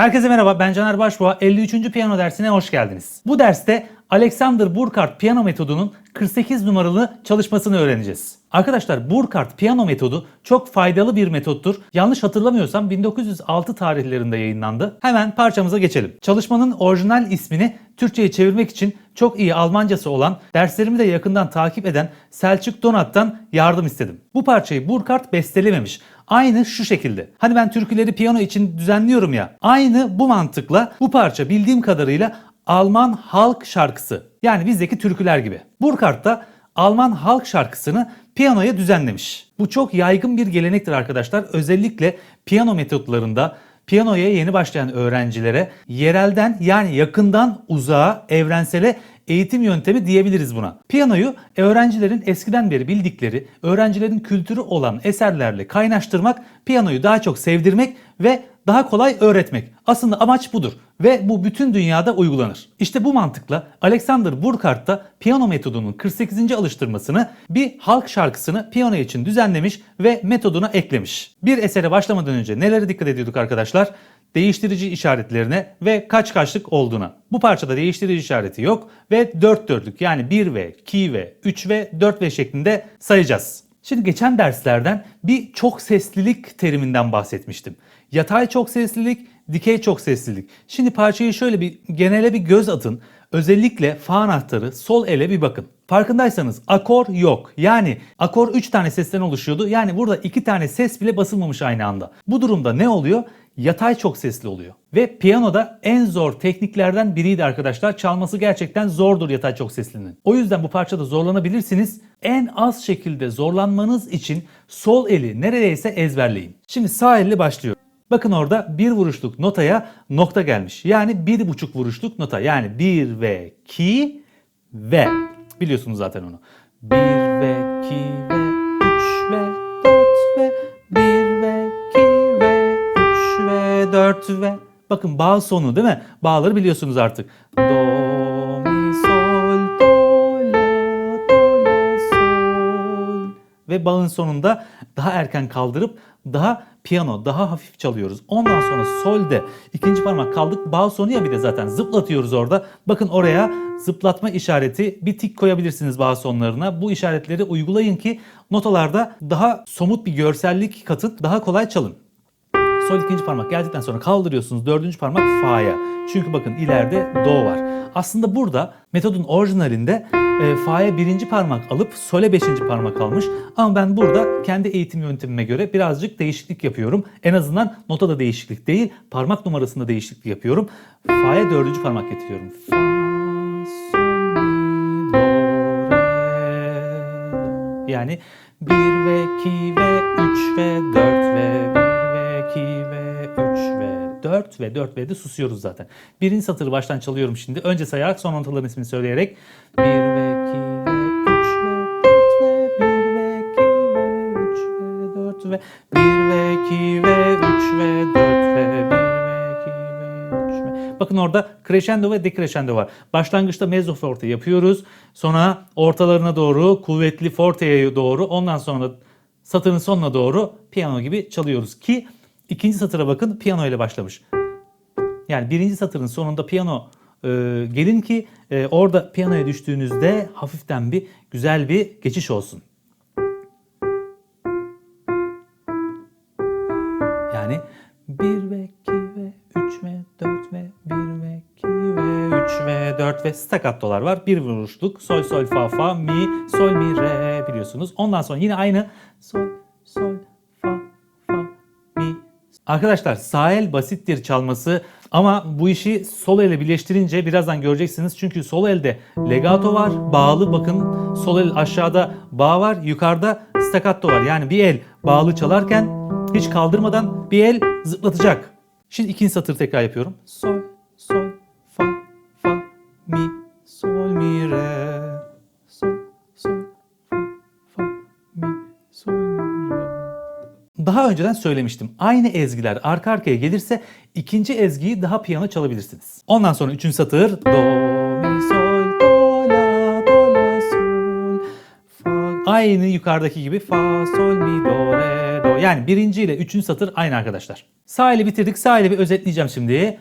Herkese merhaba ben Caner Başbuğa 53. piyano dersine hoş geldiniz. Bu derste Alexander Burkhardt piyano metodunun 48 numaralı çalışmasını öğreneceğiz. Arkadaşlar Burkhardt piyano metodu çok faydalı bir metottur. Yanlış hatırlamıyorsam 1906 tarihlerinde yayınlandı. Hemen parçamıza geçelim. Çalışmanın orijinal ismini Türkçe'ye çevirmek için çok iyi Almancası olan, derslerimi de yakından takip eden Selçuk Donat'tan yardım istedim. Bu parçayı Burkhardt bestelememiş. Aynı şu şekilde. Hani ben türküleri piyano için düzenliyorum ya. Aynı bu mantıkla bu parça bildiğim kadarıyla Alman halk şarkısı. Yani bizdeki türküler gibi. Burkhardt da Alman halk şarkısını piyanoya düzenlemiş. Bu çok yaygın bir gelenektir arkadaşlar. Özellikle piyano metotlarında piyanoya yeni başlayan öğrencilere yerelden yani yakından uzağa, evrensele eğitim yöntemi diyebiliriz buna. Piyanoyu öğrencilerin eskiden beri bildikleri, öğrencilerin kültürü olan eserlerle kaynaştırmak, piyanoyu daha çok sevdirmek ve daha kolay öğretmek. Aslında amaç budur ve bu bütün dünyada uygulanır. İşte bu mantıkla Alexander Burkhardt da piyano metodunun 48. alıştırmasını bir halk şarkısını piyano için düzenlemiş ve metoduna eklemiş. Bir esere başlamadan önce nelere dikkat ediyorduk arkadaşlar? değiştirici işaretlerine ve kaç kaçlık olduğuna. Bu parçada değiştirici işareti yok ve 4 dörtlük yani 1 ve 2 ve 3 ve 4 ve şeklinde sayacağız. Şimdi geçen derslerden bir çok seslilik teriminden bahsetmiştim. Yatay çok seslilik, dikey çok seslilik. Şimdi parçayı şöyle bir genele bir göz atın. Özellikle fa anahtarı sol ele bir bakın. Farkındaysanız akor yok. Yani akor 3 tane sesten oluşuyordu. Yani burada 2 tane ses bile basılmamış aynı anda. Bu durumda ne oluyor? Yatay çok sesli oluyor. Ve piyanoda en zor tekniklerden biriydi arkadaşlar. Çalması gerçekten zordur yatay çok seslinin. O yüzden bu parçada zorlanabilirsiniz. En az şekilde zorlanmanız için sol eli neredeyse ezberleyin. Şimdi sağ elle başlıyor. Bakın orada bir vuruşluk notaya nokta gelmiş. Yani bir buçuk vuruşluk nota. Yani bir ve ki ve. Biliyorsunuz zaten onu. Bir ve ki ve üç ve dört ve bir ve ki ve üç ve dört ve. Bakın bağ sonu değil mi? Bağları biliyorsunuz artık. Do, mi, sol, do, la, do, la, sol. Ve bağın sonunda daha erken kaldırıp daha piyano, daha hafif çalıyoruz. Ondan sonra solde ikinci parmak kaldık. Bağ sonu ya bir de zaten zıplatıyoruz orada. Bakın oraya zıplatma işareti bir tik koyabilirsiniz bağ sonlarına. Bu işaretleri uygulayın ki notalarda daha somut bir görsellik katın, daha kolay çalın. Sol ikinci parmak geldikten sonra kaldırıyorsunuz dördüncü parmak fa'ya. Çünkü bakın ileride do var. Aslında burada metodun orijinalinde e, fa'ya birinci parmak alıp sole beşinci parmak almış. Ama ben burada kendi eğitim yöntemime göre birazcık değişiklik yapıyorum. En azından notada değişiklik değil, parmak numarasında değişiklik yapıyorum. Fa'ya dördüncü parmak getiriyorum. Fa, sol, do, re. Yani 1 ve 2 ve 3 ve 4 ve 1 ve 2 ve 3 ve 4 ve 4 ve de susuyoruz zaten. Birinci satırı baştan çalıyorum şimdi. Önce sayarak son notaların ismini söyleyerek 1 ve 2 ve 3 ve 4 ve 1 ve 2 ve 3 ve 4 ve 1 ve 2 ve 3 ve 4 ve 1 ve 2 ve 3 ve Bakın orada crescendo ve decrescendo var. Başlangıçta mezzo forte yapıyoruz. Sonra ortalarına doğru kuvvetli forteye doğru ondan sonra satırın sonuna doğru piyano gibi çalıyoruz ki ikinci satıra bakın piyano ile başlamış. Yani birinci satırın sonunda piyano e, gelin ki e, orada piyanoya düştüğünüzde hafiften bir güzel bir geçiş olsun. Yani 1 ve 2 ve 3 ve 4 ve 1 ve 2 ve 3 ve 4 ve staccatolar var. Bir vuruşluk sol sol fa fa mi sol mi re biliyorsunuz. Ondan sonra yine aynı sol Arkadaşlar sağ el basittir çalması ama bu işi sol ele birleştirince birazdan göreceksiniz. Çünkü sol elde legato var, bağlı bakın sol el aşağıda bağ var, yukarıda staccato var. Yani bir el bağlı çalarken hiç kaldırmadan bir el zıplatacak. Şimdi ikinci satır tekrar yapıyorum. Sol, Daha önceden söylemiştim. Aynı ezgiler arka arkaya gelirse ikinci ezgiyi daha piyano çalabilirsiniz. Ondan sonra üçüncü satır do, mi, sol, do, la, do, la, sol, fa. Aynı yukarıdaki gibi fa, sol, mi, do, re, do. Yani birinci ile üçüncü satır aynı arkadaşlar. Sağ eli bitirdik. Sağ eli bir özetleyeceğim şimdi.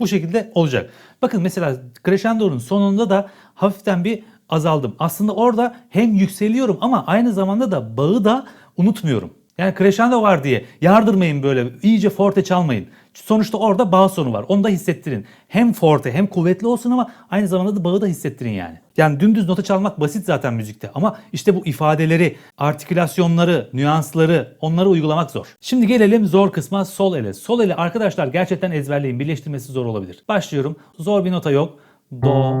Bu şekilde olacak. Bakın mesela crescendo'nun sonunda da hafiften bir azaldım. Aslında orada hem yükseliyorum ama aynı zamanda da bağı da unutmuyorum. Yani crescendo var diye yardırmayın böyle iyice forte çalmayın. Sonuçta orada bağ sonu var. Onu da hissettirin. Hem forte hem kuvvetli olsun ama aynı zamanda da bağı da hissettirin yani. Yani dümdüz nota çalmak basit zaten müzikte ama işte bu ifadeleri, artikülasyonları, nüansları onları uygulamak zor. Şimdi gelelim zor kısma sol ele. Sol ele arkadaşlar gerçekten ezberleyin. Birleştirmesi zor olabilir. Başlıyorum. Zor bir nota yok. Do,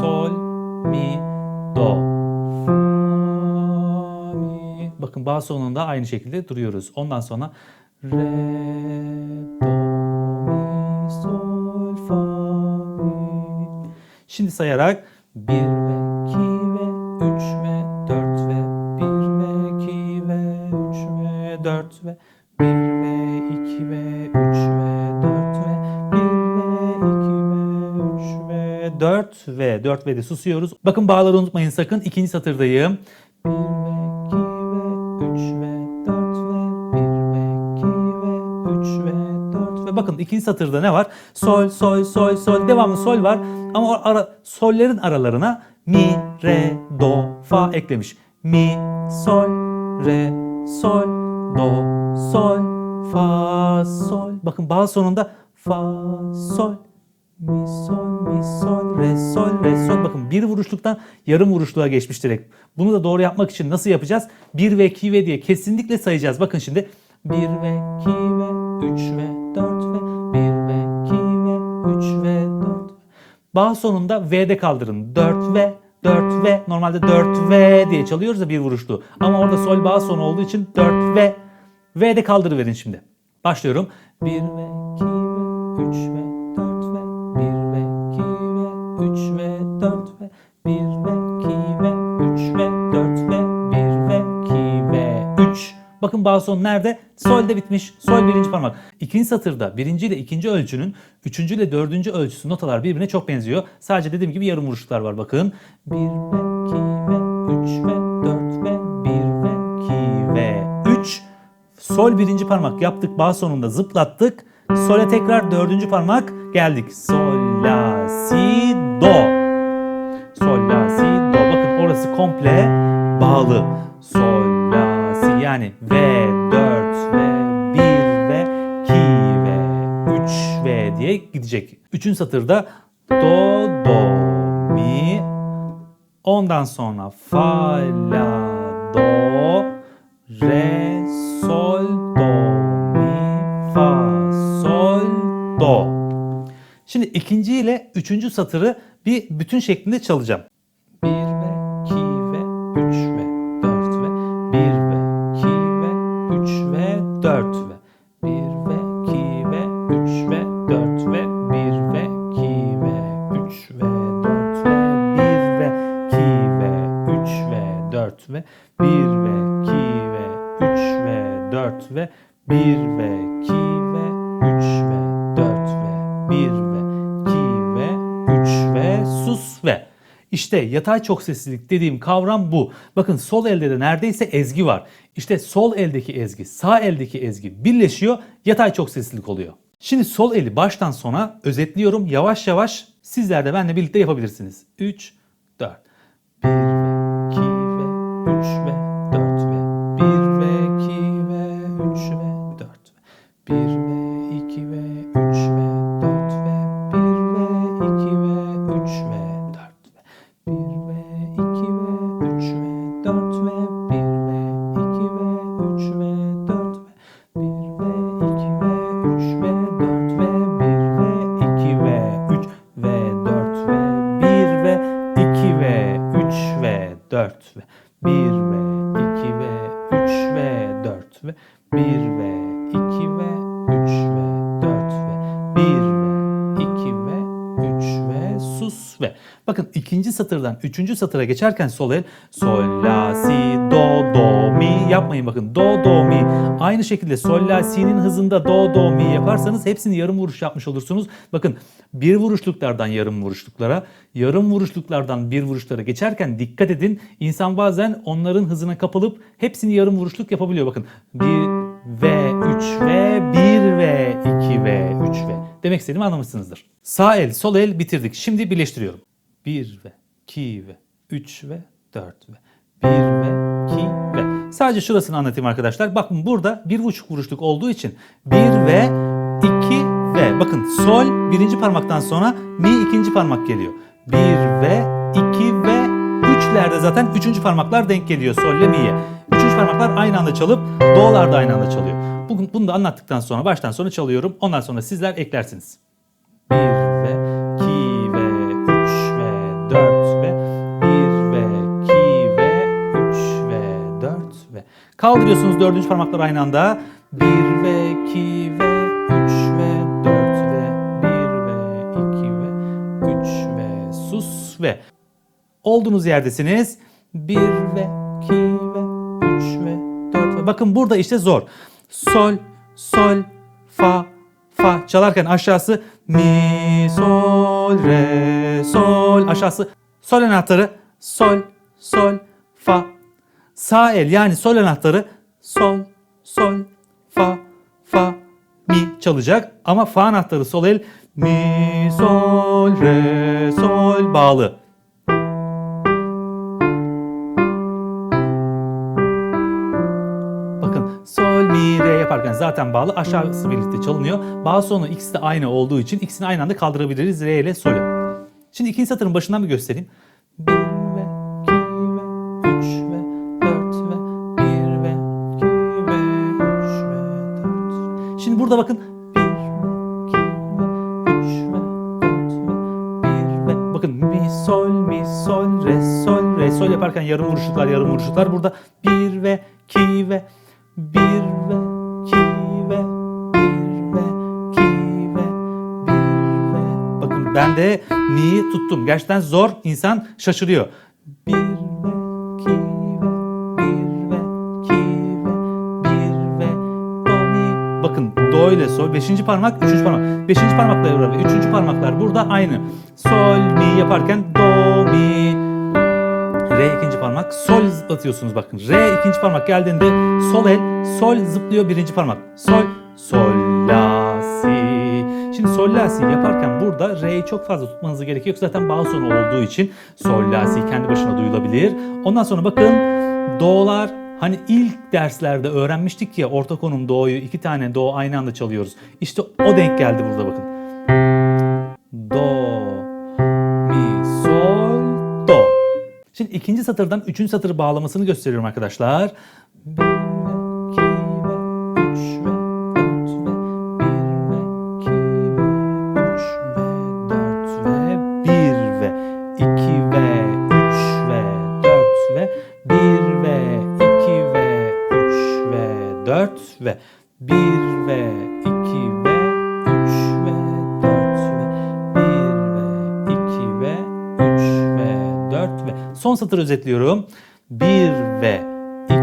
sol, mi, do. Bakın bağ sonunda aynı şekilde duruyoruz. Ondan sonra re, Şimdi sayarak 1 ve 2 ve 3 ve 4 ve 1 ve 2 ve 3 ve 4 ve 1 ve 2 ve 3 ve 4 ve 1 ve 2 ve 3 ve 4 ve 4 ve de susuyoruz. Bakın bağları unutmayın sakın. İkinci satırdayım. 1 ve 2 ve 4 ve bakın ikinci satırda ne var? Sol, sol, sol, sol. Devamlı sol var. Ama o ara, sollerin aralarına mi, re, do, fa eklemiş. Mi, sol, re, sol, do, sol, fa, sol. Bakın bağ sonunda fa, sol, mi, sol, mi, sol, re, sol, re, sol. Bakın bir vuruşluktan yarım vuruşluğa geçmiş direkt. Bunu da doğru yapmak için nasıl yapacağız? 1 ve 2 ve diye kesinlikle sayacağız. Bakın şimdi 1 ve 2 ve 3 ve Bağ sonunda V'de kaldırın. 4 ve 4 ve normalde 4 ve diye çalıyoruz ya bir vuruşlu. Ama orada sol bağ sonu olduğu için 4 ve V'de kaldırıverin şimdi. Başlıyorum. 1 ve 2 ve 3 ve 4 ve 1 ve 2 ve 3 ve 4 3. Bakın bağ sonu nerede? Sol'de bitmiş. Sol birinci parmak. İkinci satırda birinci ile ikinci ölçünün üçüncü ile dördüncü ölçüsü notalar birbirine çok benziyor. Sadece dediğim gibi yarım vuruşluklar var bakın. 1 ve 2 ve 3 ve 4 ve 1 ve 2 ve 3. Sol birinci parmak yaptık bağ sonunda zıplattık. Sol'e tekrar dördüncü parmak geldik. Sol, la, si, do. Sol, la, si, do. Bakın orası komple bağlı. Sol, yani ve, 4 ve 1 ve 2 ve 3 ve diye gidecek. Üçüncü satırda do, do, mi. Ondan sonra fa, la, do, re, sol, do, mi, fa, sol, do. Şimdi ikinci ile üçüncü satırı bir bütün şeklinde çalacağım. 1 ve 2 ve 3 ve 4 ve 1 ve 2 ve 3 ve 4 ve İşte yatay çok seslilik dediğim kavram bu. Bakın sol elde de neredeyse ezgi var. İşte sol eldeki ezgi, sağ eldeki ezgi birleşiyor, yatay çok seslilik oluyor. Şimdi sol eli baştan sona özetliyorum. Yavaş yavaş sizler de benimle birlikte yapabilirsiniz. 3, 4. 1 ve 2 ve 3 ve 4 ve 1 ve 2 ve 3 ve 4 ve 1 ve 2 ve 3 ve 4 ve 1 ve 2 ve 3 ve sus ve. Bakın ikinci satırdan üçüncü satıra geçerken sol el sol la si do do yapmayın bakın do do mi aynı şekilde sol la si'nin hızında do do mi yaparsanız hepsini yarım vuruş yapmış olursunuz. Bakın bir vuruşluklardan yarım vuruşluklara yarım vuruşluklardan bir vuruşlara geçerken dikkat edin insan bazen onların hızına kapılıp hepsini yarım vuruşluk yapabiliyor bakın. 1 ve 3 ve 1 ve 2 ve 3 ve demek istediğimi anlamışsınızdır. Sağ el sol el bitirdik şimdi birleştiriyorum. 1 ve 2 ve 3 ve 4 ve 1 ve 2 ve. Sadece şurasını anlatayım arkadaşlar. Bakın burada bir buçuk vuruşluk olduğu için 1 ve 2 ve. Bakın sol birinci parmaktan sonra mi ikinci parmak geliyor. 1 ve 2 ve 3'lerde zaten üçüncü parmaklar denk geliyor sol ile mi'ye. Üçüncü parmaklar aynı anda çalıp do'lar da aynı anda çalıyor. Bugün bunu da anlattıktan sonra baştan sona çalıyorum. Ondan sonra sizler eklersiniz. 1 kaldırıyorsunuz dördüncü parmaklar aynı anda. 1 ve 2 ve 3 ve 4 ve 1 ve 2 ve 3 ve sus ve olduğunuz yerdesiniz. 1 ve 2 ve 3 ve 4 ve bakın burada işte zor. Sol sol fa fa çalarken aşağısı mi sol re sol. Aşağısı sol anahtarı sol sol fa sağ el yani sol anahtarı sol sol fa fa mi çalacak ama fa anahtarı sol el mi sol re sol bağlı. Bakın sol mi re yaparken zaten bağlı aşağısı birlikte çalınıyor. Bağ sonu ikisi de aynı olduğu için ikisini aynı anda kaldırabiliriz re ile solü. Şimdi ikinci satırın başından bir göstereyim. 1 yarım vuruşluklar yarım vuruşluklar burada 1 ve 2 ve 1 ve 2 ve 1 ve 2 ve 1 ve bakın ben de mi'yi tuttum. Gerçekten zor insan şaşırıyor. 1 ve 2 ve 1 ve 2 ve 1 ve do mi. Bakın do ile sol 5. parmak 3. parmak. 5. parmakla ve 3. parmaklar burada aynı. Sol mi yaparken parmak. Sol zıplatıyorsunuz bakın. Re ikinci parmak geldiğinde sol el, sol zıplıyor birinci parmak. Sol, sol, la, si. Şimdi sol, la, si yaparken burada re'yi çok fazla tutmanız gerekiyor. Zaten bağ sonu olduğu için sol, la, si kendi başına duyulabilir. Ondan sonra bakın do'lar Hani ilk derslerde öğrenmiştik ya orta konum do'yu iki tane do aynı anda çalıyoruz. İşte o denk geldi burada bakın. İkinci satırdan üçüncü satırı bağlamasını gösteriyorum arkadaşlar. 1 ve 2 ve 3 ve 4 ve 1 ve 2 ve 3 ve 4 ve 1 ve 2 ve 3 ve 4 ve 1 ve 2 ve 3 ve 4 ve 1 ve 2 ve son satır özetliyorum. 1 ve 2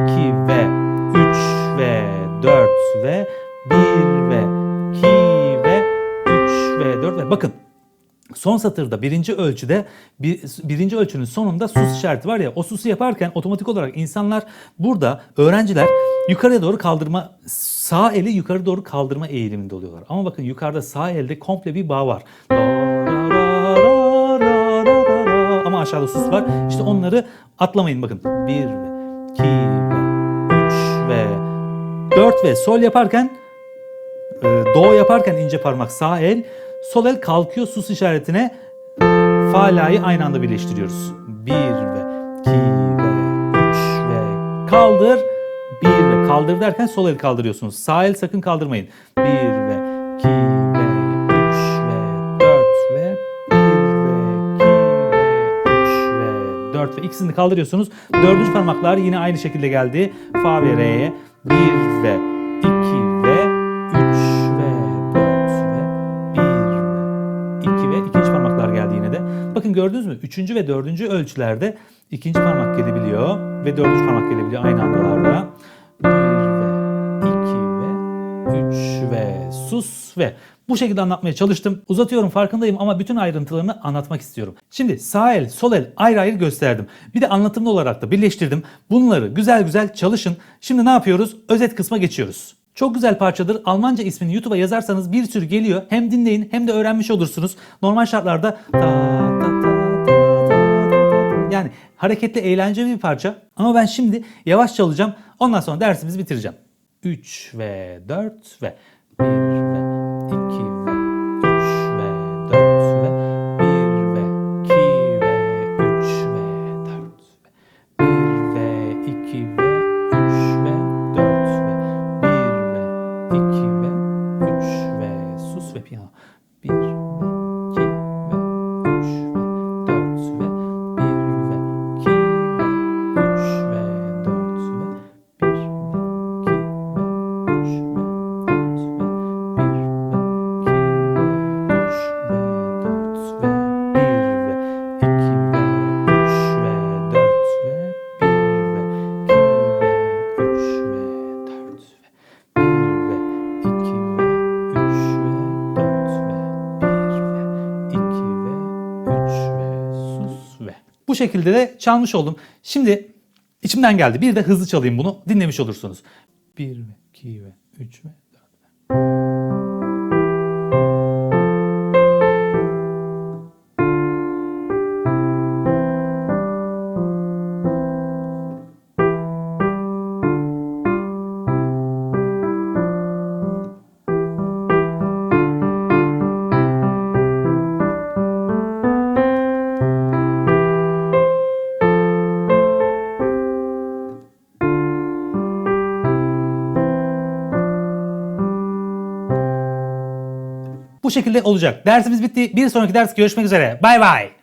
ve 3 ve 4 ve 1 ve 2 ve 3 ve 4 ve bakın Son satırda birinci ölçüde bir, birinci ölçünün sonunda sus işareti var ya o susu yaparken otomatik olarak insanlar burada öğrenciler yukarıya doğru kaldırma sağ eli yukarı doğru kaldırma eğiliminde oluyorlar. Ama bakın yukarıda sağ elde komple bir bağ var. Do, ra, ra, aşağıda sus var. İşte onları atlamayın bakın. 1 ve 2 ve 3 ve 4 ve sol yaparken e, do yaparken ince parmak sağ el, sol el kalkıyor sus işaretine fa la'yı aynı anda birleştiriyoruz. 1 ve 2 ve 3 ve kaldır. 1 ve kaldır derken sol el kaldırıyorsunuz. Sağ el sakın kaldırmayın. 1 ve 2 4 ve ikisini kaldırıyorsunuz. Dördüncü parmaklar yine aynı şekilde geldi. Fa ve Re'ye 1 ve 2 ve 3 ve 4 ve 1 ve 2 ve ikinci parmaklar geldi yine de. Bakın gördünüz mü? Üçüncü ve dördüncü ölçülerde ikinci parmak gelebiliyor ve dördüncü parmak gelebiliyor aynı andalarda. 1 ve 2 ve 3 ve sus ve bu şekilde anlatmaya çalıştım. Uzatıyorum farkındayım ama bütün ayrıntılarını anlatmak istiyorum. Şimdi sağ el, sol el ayrı ayrı gösterdim. Bir de anlatımlı olarak da birleştirdim. Bunları güzel güzel çalışın. Şimdi ne yapıyoruz? Özet kısma geçiyoruz. Çok güzel parçadır. Almanca ismini YouTube'a yazarsanız bir sürü geliyor. Hem dinleyin hem de öğrenmiş olursunuz. Normal şartlarda yani hareketli eğlenceli bir parça. Ama ben şimdi yavaş çalacağım. Ondan sonra dersimizi bitireceğim. 3 ve 4 ve 1 ve şekilde de çalmış oldum. Şimdi içimden geldi. Bir de hızlı çalayım bunu. Dinlemiş olursunuz. 1 ve 2 ve 3 ve 4 ve. Şekilde olacak. Dersimiz bitti. Bir sonraki ders görüşmek üzere. Bay bay.